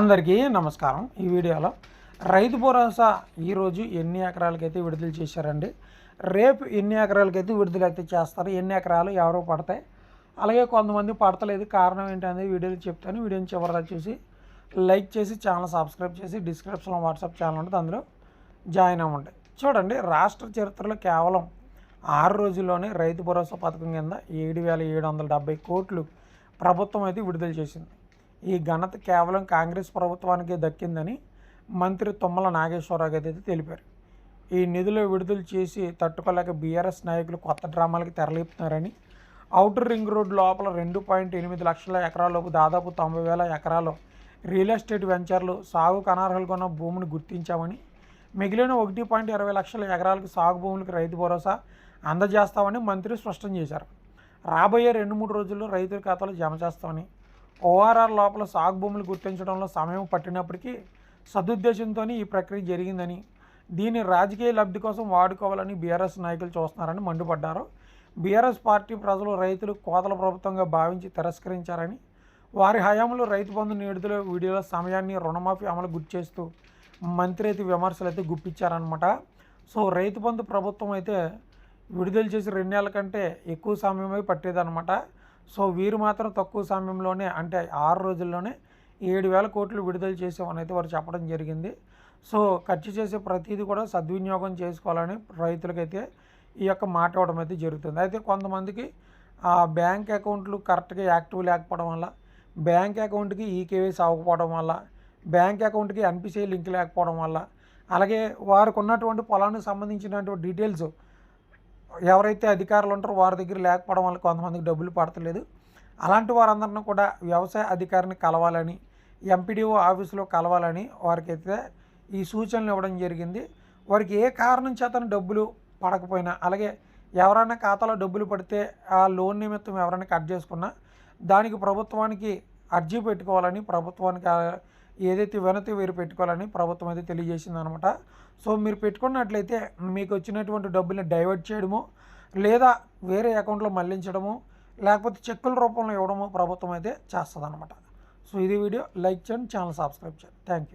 అందరికీ నమస్కారం. ఈ వీడియోలో రైతు భరోసా ఈరోజు ఎన్ని ఎకరాలకైతే విడుదల చేశారండి? రేపు ఎన్ని ఎకరాలకైతే విడుదల అయితే చేస్తారు? ఎన్ని ఎకరాలు ఎవరో పడతాయి? అలాగే కొంతమంది పడతలేదు. కారణం ఏంటనేది వీడియోలో చెప్తాను. వీడియోని చివరిదా చూసి లైక్ చేసి ఛానల్ సబ్స్క్రైబ్ చేసి డిస్క్రిప్షన్లో వాట్సాప్ ఛానల్ ఉంటుంది. అందులో జాయిన్ అవ్వండి. చూడండి రాష్ట్ర చరిత్రలో కేవలం ఆరు రోజుల్లోనే రైతు భరోసా పథకం కింద ఏడు వేల ఏడు వందల డెబ్బై కోట్లు ప్రభుత్వం అయితే విడుదల చేసింది. ఈ ఘనత కేవలం కాంగ్రెస్ ప్రభుత్వానికే దక్కిందని మంత్రి తుమ్మల నాగేశ్వరరావు అయితే తెలిపారు. ఈ నిధులు విడుదల చేసి తట్టుకోలేక బీఆర్ఎస్ నాయకులు కొత్త డ్రామాలకి తెరలేపుతున్నారని అవుటర్ రింగ్ రోడ్ లోపల రెండు పాయింట్ ఎనిమిది లక్షల ఎకరాలకు దాదాపు తొంభై వేల ఎకరాలు రియల్ ఎస్టేట్ వెంచర్లు సాగుకు అనర్హులుగా ఉన్న భూమిని గుర్తించామని మిగిలిన ఒకటి పాయింట్ ఇరవై లక్షల ఎకరాలకు సాగు భూములకు రైతు భరోసా అందజేస్తామని మంత్రి స్పష్టం చేశారు. రాబోయే రెండు మూడు రోజుల్లో రైతుల ఖాతాలు జమ చేస్తామని ఓఆర్ఆర్ లోపల సాగు భూములు గుర్తించడంలో సమయం పట్టినప్పటికీ సదుద్దేశంతో ఈ ప్రక్రియ జరిగిందని దీన్ని రాజకీయ లబ్ధి కోసం వాడుకోవాలని బీఆర్ఎస్ నాయకులు చూస్తున్నారని మండిపడ్డారు. బీఆర్ఎస్ పార్టీ ప్రజలు రైతులు కోతల ప్రభుత్వంగా భావించి తిరస్కరించారని వారి హయాంలో రైతు బంధు నిడుదల వీడియోల సమయాన్ని రుణమాఫీ అమలు గుర్తు చేస్తూ మంత్రి అయితే విమర్శలు అయితే గుప్పించారనమాట సో రైతు బంధు ప్రభుత్వం అయితే విడుదల చేసి రెండు నెలల కంటే ఎక్కువ సమయమై పట్టేదన్నమాట. సో వీరు మాత్రం తక్కువ సమయంలోనే అంటే ఆరు రోజుల్లోనే ఏడు వేల కోట్లు విడుదల చేసామనైతే అయితే వారు చెప్పడం జరిగింది. సో ఖర్చు చేసే ప్రతిదీ కూడా సద్వినియోగం చేసుకోవాలని రైతులకైతే ఈ యొక్క మాట ఇవ్వడం అయితే జరుగుతుంది. అయితే కొంతమందికి ఆ బ్యాంక్ అకౌంట్లు కరెక్ట్గా యాక్టివ్ లేకపోవడం వల్ల బ్యాంక్ అకౌంట్కి ఈకేవైసీ అవ్వకపోవడం వల్ల బ్యాంక్ అకౌంట్కి ఎన్పిసిఐ లింక్ లేకపోవడం వల్ల అలాగే వారికి ఉన్నటువంటి పొలానికి సంబంధించినటువంటి డీటెయిల్స్ ఎవరైతే అధికారులు ఉంటారో వారి దగ్గర లేకపోవడం వల్ల కొంతమందికి డబ్బులు పడతలేదు. అలాంటి వారందరినీ కూడా వ్యవసాయ అధికారిని కలవాలని ఎంపీడీఓ ఆఫీసులో కలవాలని వారికి అయితే ఈ సూచనలు ఇవ్వడం జరిగింది. వారికి ఏ కారణం చేతను డబ్బులు పడకపోయినా అలాగే ఎవరైనా ఖాతాలో డబ్బులు పడితే ఆ లోన్ నిమిత్తం ఎవరైనా కట్ చేసుకున్నా దానికి ప్రభుత్వానికి అర్జీ పెట్టుకోవాలని ప్రభుత్వానికి ఏదైతే వినతి మీరు పెట్టుకోవాలని ప్రభుత్వం అయితే తెలియజేసింది అనమాట సో మీరు పెట్టుకున్నట్లయితే మీకు వచ్చినటువంటి డబ్బుల్ని డైవర్ట్ చేయడము లేదా వేరే అకౌంట్లో మళ్ళించడము లేకపోతే చెక్కుల రూపంలో ఇవ్వడము ప్రభుత్వం అయితే చేస్తుంది అనమాట సో ఇది వీడియో లైక్ చేయండి ఛానల్ సబ్స్క్రైబ్ చేయండి. Thank you